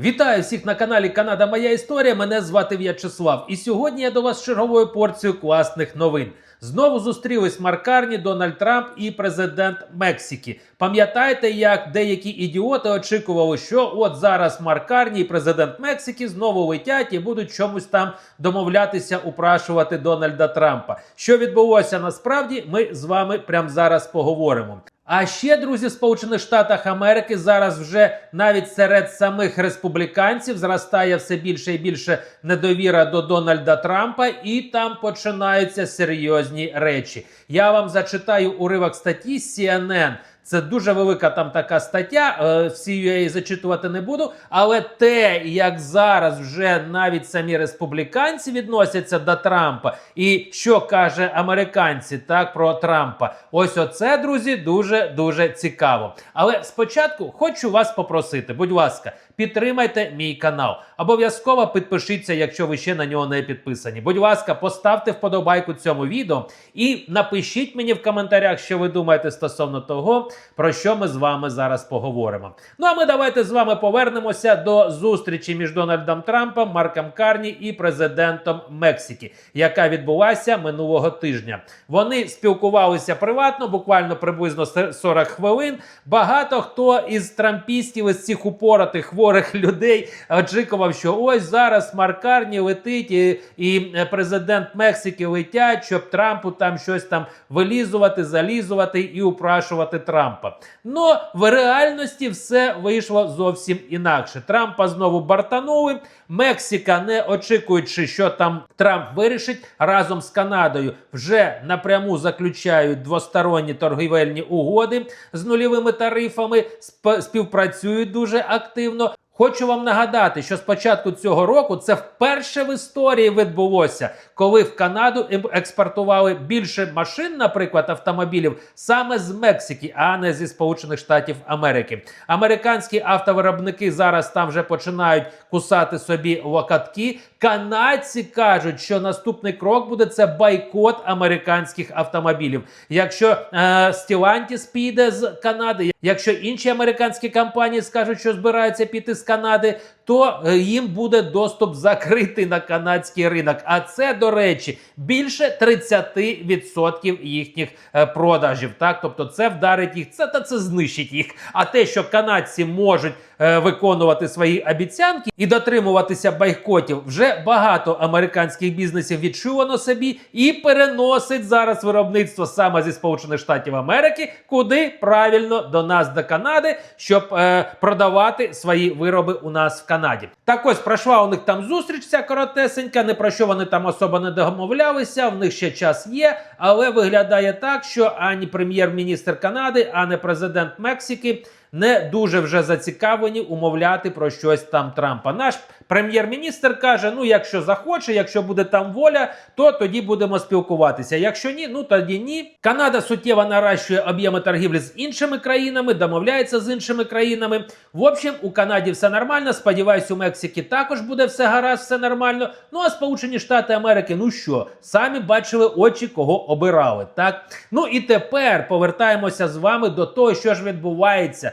Вітаю всіх на каналі Канада Моя Історія. Мене звати В'ячеслав. І сьогодні я до вас черговою порцією класних новин. Знову зустрілись Марк Карні, Дональд Трамп і президент Мексики. Пам'ятаєте, як деякі ідіоти очікували, що от зараз Марк Карні і президент Мексики знову летять і будуть чомусь там домовлятися, упрашувати Дональда Трампа. Що відбулося насправді, ми з вами прямо зараз поговоримо. А ще, друзі, Сполучених Штатах Америки зараз вже навіть серед самих республіканців зростає все більше і більше недовіра до Дональда Трампа, і там починаються серйозні речі. Я вам зачитаю уривок статті CNN. Це дуже велика там така стаття. е, Всі я її зачитувати не буду. Але те, як зараз вже навіть самі республіканці відносяться до Трампа, і що каже американці так про Трампа, ось оце, друзі, дуже дуже цікаво. Але спочатку хочу вас попросити, будь ласка, підтримайте мій канал. Обов'язково підпишіться, якщо ви ще на нього не підписані. Будь ласка, поставте вподобайку цьому відео і напишіть мені в коментарях, що ви думаєте стосовно того, про що ми з вами зараз поговоримо. Ну а ми давайте з вами повернемося до зустрічі між Дональдом Трампом, Марком Карні і президентом Мексики, яка відбулася минулого тижня. Вони спілкувалися приватно, буквально приблизно 40 хвилин. Багато хто із трампістів, із цих упоротих хворих людей очікував, що ось зараз Марк Карні летить, і, і е, президент Мексики летять, щоб Трампу там щось там вилізувати, залізувати і упрашувати Трампа. Но в реальності все вийшло зовсім інакше. Трампа знову бартанули. Мексика, не очікуючи, що там Трамп вирішить разом з Канадою, вже напряму заключають двосторонні торгівельні угоди з нульовими тарифами, сп- співпрацюють дуже активно. Хочу вам нагадати, що з початку цього року це вперше в історії відбулося, коли в Канаду експортували більше машин, наприклад, автомобілів саме з Мексики, а не зі Сполучених Штатів Америки. Американські автовиробники зараз там вже починають кусати собі локотки. Канадці кажуть, що наступний крок буде це бойкот американських автомобілів. Якщо е, Stellantis піде з Канади, якщо інші американські компанії скажуть, що збираються піти з Канади, то е, їм буде доступ закритий на канадський ринок. А це, до речі, більше 30% їхніх е, продажів. Так, тобто, це вдарить їх, це та це знищить їх. А те, що канадці можуть виконувати свої обіцянки і дотримуватися бойкотів, вже багато американських бізнесів відчуло на собі і переносить зараз виробництво саме зі Сполучених Штатів Америки, куди правильно до нас, до Канади, щоб е, продавати свої вироби у нас в Канаді. Так ось пройшла у них там зустріч, ця коротесенька. Не про що вони там особо не домовлялися. В них ще час є, але виглядає так, що ані прем'єр-міністр Канади, ані президент Мексики не дуже вже зацікавлені умовляти про щось там Трампа. Наш прем'єр-міністр каже: ну, якщо захоче, якщо буде там воля, то тоді будемо спілкуватися. Якщо ні, ну тоді ні. Канада суттєво наращує об'єми торгівлі з іншими країнами, домовляється з іншими країнами. В общем, у Канаді все нормально. Сподіваюсь, у Мексики також буде все гаразд, все нормально. Ну а Сполучені Штати Америки, ну що, самі бачили очі, кого обирали. Так, ну і тепер повертаємося з вами до того, що ж відбувається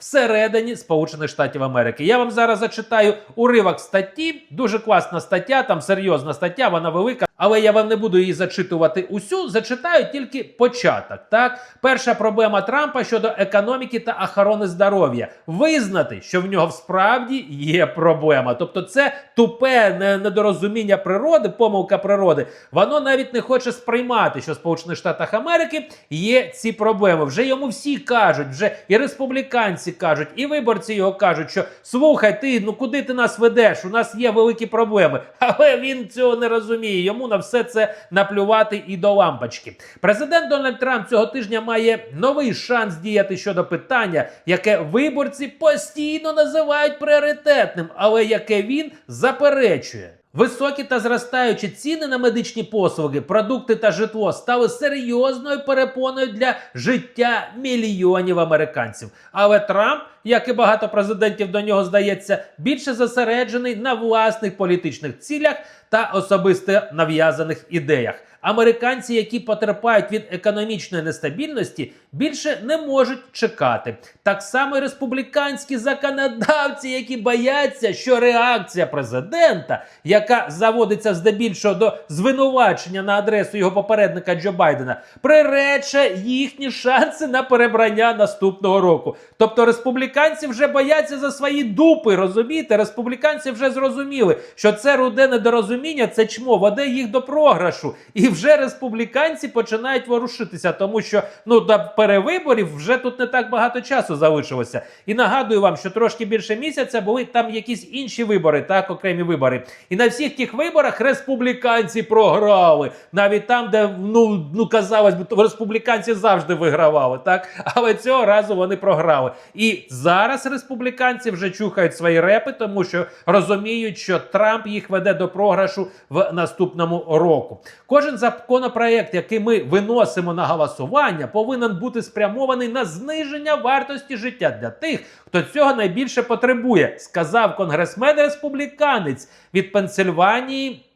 всередині Сполучених Штатів Америки. Я вам зараз зачитаю уривок статті. Дуже класна стаття, там серйозна стаття, вона велика. Але я вам не буду її зачитувати усю, зачитаю тільки початок. Так, перша проблема Трампа щодо економіки та охорони здоров'я визнати, що в нього справді є проблема. Тобто, це тупе недорозуміння природи, помилка природи. Воно навіть не хоче сприймати, що в Сполучених Штатах Америки є ці проблеми. Вже йому всі кажуть, вже і республіканці кажуть, і виборці його кажуть, що слухай, ти ну куди ти нас ведеш? У нас є великі проблеми. Але він цього не розуміє. Йому на все це наплювати і до лампочки. Президент Дональд Трамп цього тижня має новий шанс діяти щодо питання, яке виборці постійно називають пріоритетним, але яке він заперечує. Високі та зростаючі ціни на медичні послуги, продукти та житло стали серйозною перепоною для життя мільйонів американців. Але Трамп як і багато президентів до нього здається, більше зосереджений на власних політичних цілях та особисто нав'язаних ідеях. Американці, які потерпають від економічної нестабільності, більше не можуть чекати. Так само і республіканські законодавці, які бояться, що реакція президента, яка заводиться здебільшого до звинувачення на адресу його попередника Джо Байдена, прирече їхні шанси на перебрання наступного року. Тобто республіканці вже бояться за свої дупи. Розумієте? Республіканці вже зрозуміли, що це руде недорозуміння, це чмо веде їх до програшу. І вже республіканці починають ворушитися, тому що ну до перевиборів вже тут не так багато часу залишилося. І нагадую вам, що трошки більше місяця були там якісь інші вибори, так окремі вибори. І на всіх тих виборах республіканці програли. Навіть там, де ну ну казалось би, то республіканці завжди вигравали, так але цього разу вони програли. І зараз республіканці вже чухають свої репи, тому що розуміють, що Трамп їх веде до програшу в наступному року. Кожен законопроект, який ми виносимо на голосування, повинен бути спрямований на зниження вартості життя для тих, хто цього найбільше потребує, сказав конгресмен-республіканець від Пенсильванії.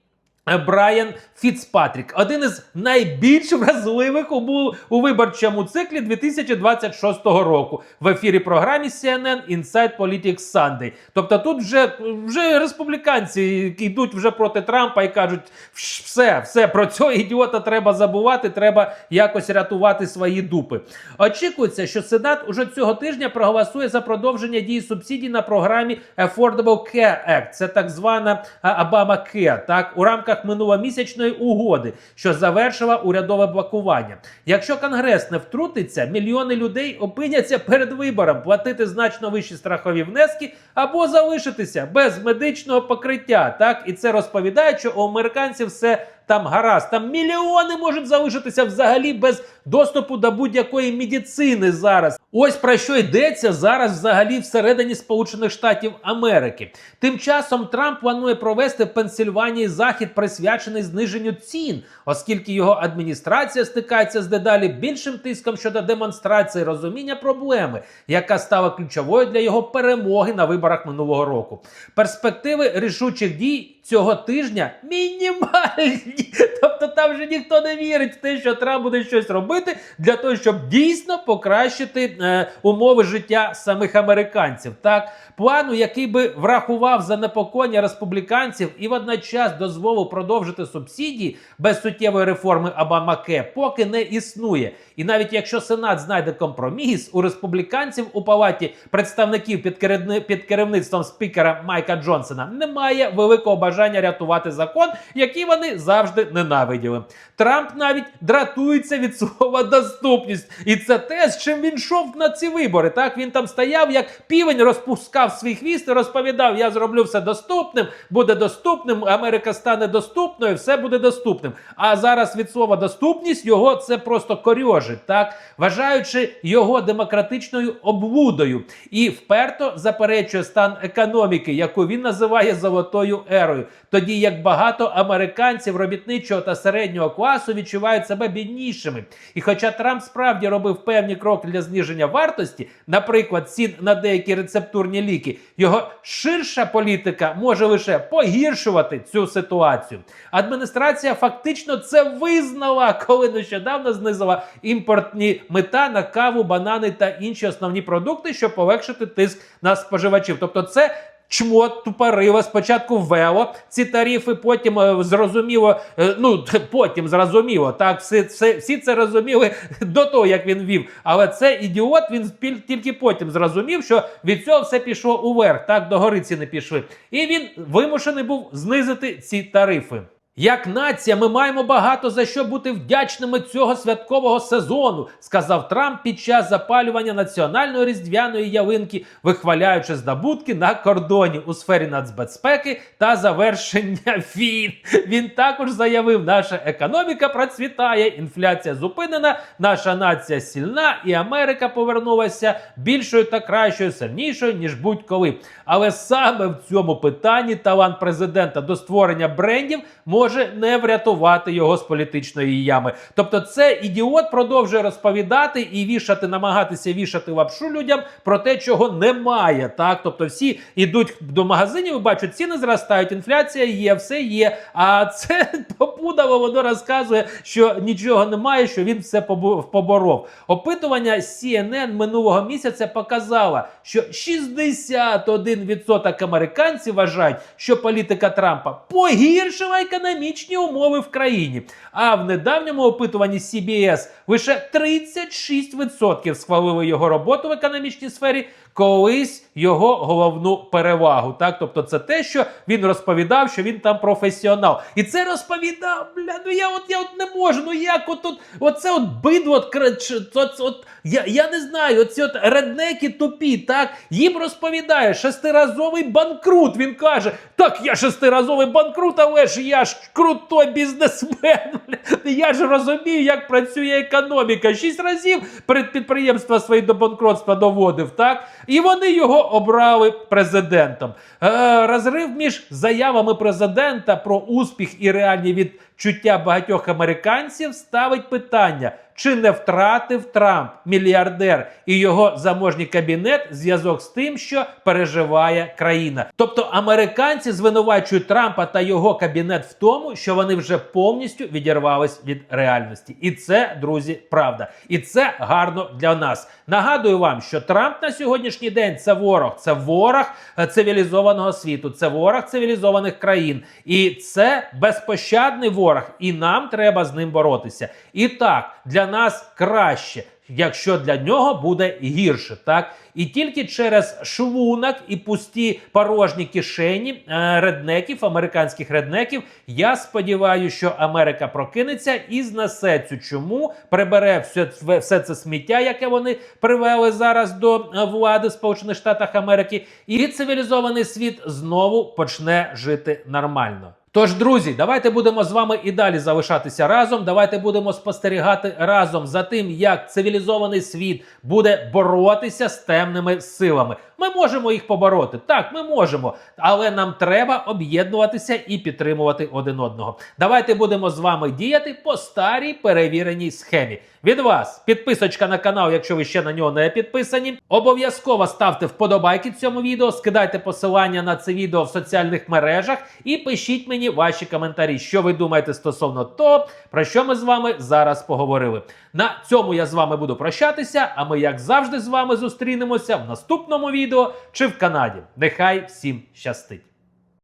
Брайан Фіцпатрік, один із найбільш вразливих у, виборчому циклі 2026 року в ефірі програмі CNN Inside Politics Sunday. Тобто тут вже, вже республіканці йдуть вже проти Трампа і кажуть, все, все про цього ідіота треба забувати, треба якось рятувати свої дупи. Очікується, що Сенат уже цього тижня проголосує за продовження дії субсидій на програмі Affordable Care Act. Це так звана Обама Care, так у рамках минуломісячної угоди, що завершила урядове блокування. Якщо Конгрес не втрутиться, мільйони людей опиняться перед вибором платити значно вищі страхові внески або залишитися без медичного покриття. Так і це розповідає, що у американців все там гаразд. Там мільйони можуть залишитися взагалі без доступу до будь-якої медицини зараз. Ось про що йдеться зараз взагалі всередині Сполучених Штатів Америки. Тим часом Трамп планує провести в Пенсильванії захід, присвячений зниженню цін, оскільки його адміністрація стикається з дедалі більшим тиском щодо демонстрації розуміння проблеми, яка стала ключовою для його перемоги на виборах минулого року. Перспективи рішучих дій цього тижня мінімальні. Тобто там вже ніхто не вірить в те, що Трамп буде щось робити для того, щоб дійсно покращити е, умови життя самих американців. Так, плану, який би врахував занепокоєння республіканців і водночас дозволив продовжити субсидії без суттєвої реформи Обамаке, поки не існує. І навіть якщо Сенат знайде компроміс, у республіканців у палаті представників під, керівни- під керівництвом спікера Майка Джонсона немає великого бажання рятувати закон, який вони завжди ненавиділи. Трамп навіть дратується від слова доступність, і це те, з чим він йшов на ці вибори. Так він там стояв, як півень розпускав свій хвіст і розповідав: Я зроблю все доступним, буде доступним. Америка стане доступною, все буде доступним. А зараз від слова доступність його це просто корьожить, так вважаючи його демократичною облудою і вперто заперечує стан економіки, яку він називає золотою ерою. Тоді як багато американців робітничого та середнього класу відчувають себе біднішими. І хоча Трамп справді робив певні кроки для зниження вартості, наприклад, цін на деякі рецептурні ліки, його ширша політика може лише погіршувати цю ситуацію. Адміністрація фактично це визнала, коли нещодавно знизила імпортні мита на каву, банани та інші основні продукти, щоб полегшити тиск на споживачів. Тобто, це. Чмо тупорива, спочатку ввело ці тарифи, потім е, зрозуміло, е, ну потім зрозуміло. Так, всі, все, всі це розуміли до того, як він вів. Але це ідіот, він тільки потім зрозумів, що від цього все пішло уверх, так до гори ціни пішли. І він вимушений був знизити ці тарифи. Як нація, ми маємо багато за що бути вдячними цього святкового сезону, сказав Трамп під час запалювання національної різдвяної ялинки, вихваляючи здобутки на кордоні у сфері нацбезпеки та завершення війн. Він також заявив, наша економіка процвітає, інфляція зупинена, наша нація сильна, і Америка повернулася більшою та кращою, сильнішою ніж будь-коли. Але саме в цьому питанні талант президента до створення брендів може може не врятувати його з політичної ями. Тобто, це ідіот продовжує розповідати і вішати, намагатися вішати лапшу людям про те, чого немає. Так, тобто, всі йдуть до магазинів, бачать, ціни зростають, інфляція є, все є. А це попудало, воно розказує, що нічого немає, що він все побо- поборов. Опитування CNN минулого місяця показало, що 61% американців вважають, що політика Трампа погіршила економічні умови в країні. А в недавньому опитуванні CBS лише 36% схвалили його роботу в економічній сфері, колись його головну перевагу. Так, тобто, це те, що він розповідав, що він там професіонал, і це розповідав. Бля, ну я от я от не можу. Ну як от тут, оце от бидло, от, от, от я, я не знаю, оці от реднеки тупі, так їм розповідає шестиразовий банкрут. Він каже: Так, я шестиразовий банкрут, але ж я ж крутой бізнесмен. бля. Я ж розумію, як працює економіка. Шість разів перед підприємства свої до банкротства доводив, так? І вони його обрали президентом. Е, розрив між заявами президента про успіх і реальні відчуття багатьох американців ставить питання. Чи не втратив Трамп, мільярдер і його заможній кабінет зв'язок з тим, що переживає країна? Тобто американці звинувачують Трампа та його кабінет в тому, що вони вже повністю відірвались від реальності, і це, друзі, правда. І це гарно для нас. Нагадую вам, що Трамп на сьогоднішній день це ворог, це ворог цивілізованого світу, це ворог цивілізованих країн, і це безпощадний ворог, і нам треба з ним боротися. І так для нас краще. Якщо для нього буде гірше, так і тільки через шлунок і пусті порожні кишені е, реднеків, американських реднеків, я сподіваюся, що Америка прокинеться і знесе цю чуму, прибере все, все- це сміття, яке вони привели зараз до е, влади Сполучених Штатах Америки, і цивілізований світ знову почне жити нормально. Тож, друзі, давайте будемо з вами і далі залишатися разом. Давайте будемо спостерігати разом за тим, як цивілізований світ буде боротися з темними силами. Ми можемо їх побороти. Так, ми можемо, але нам треба об'єднуватися і підтримувати один одного. Давайте будемо з вами діяти по старій перевіреній схемі. Від вас підписочка на канал, якщо ви ще на нього не підписані. Обов'язково ставте вподобайки цьому відео, скидайте посилання на це відео в соціальних мережах і пишіть мені ваші коментарі, що ви думаєте стосовно того, про що ми з вами зараз поговорили. На цьому я з вами буду прощатися. А ми, як завжди, з вами зустрінемося в наступному відео чи в Канаді. Нехай всім щастить!